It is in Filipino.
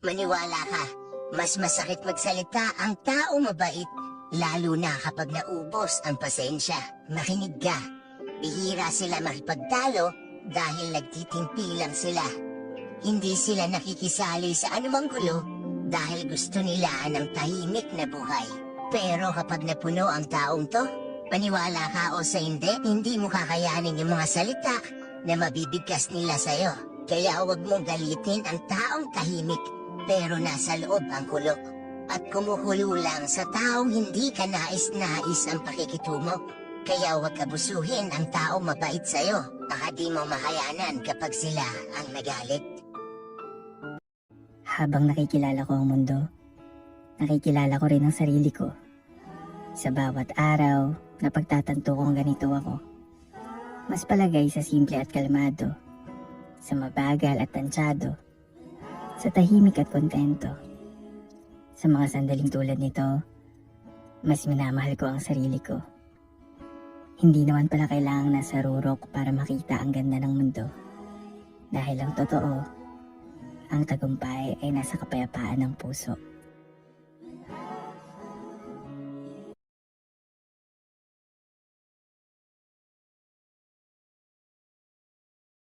Maniwala ka, mas masakit magsalita ang tao mabait, lalo na kapag naubos ang pasensya. Makinig ka, bihira sila makipagtalo dahil nagtitimpi lang sila. Hindi sila nakikisali sa anumang gulo dahil gusto nila ng tahimik na buhay. Pero kapag napuno ang taong to, paniwala ka o sa hindi, hindi mo kakayanin yung mga salita na mabibigkas nila sa'yo. Kaya huwag mong galitin ang taong tahimik pero nasa loob ang kulo. At kumukulo lang sa taong hindi ka nais-nais ang pakikitungo. Kaya huwag abusuhin ang taong mabait sa'yo. Baka di mo makayanan kapag sila ang nagalit. Habang nakikilala ko ang mundo, nakikilala ko rin ang sarili ko. Sa bawat araw na pagtatanto kong ganito ako, mas palagay sa simple at kalmado, sa mabagal at tansyado, sa tahimik at kontento. Sa mga sandaling tulad nito, mas minamahal ko ang sarili ko. Hindi naman pala kailangang nasa rurok para makita ang ganda ng mundo. Dahil ang totoo, ang tagumpay ay nasa kapayapaan ng puso.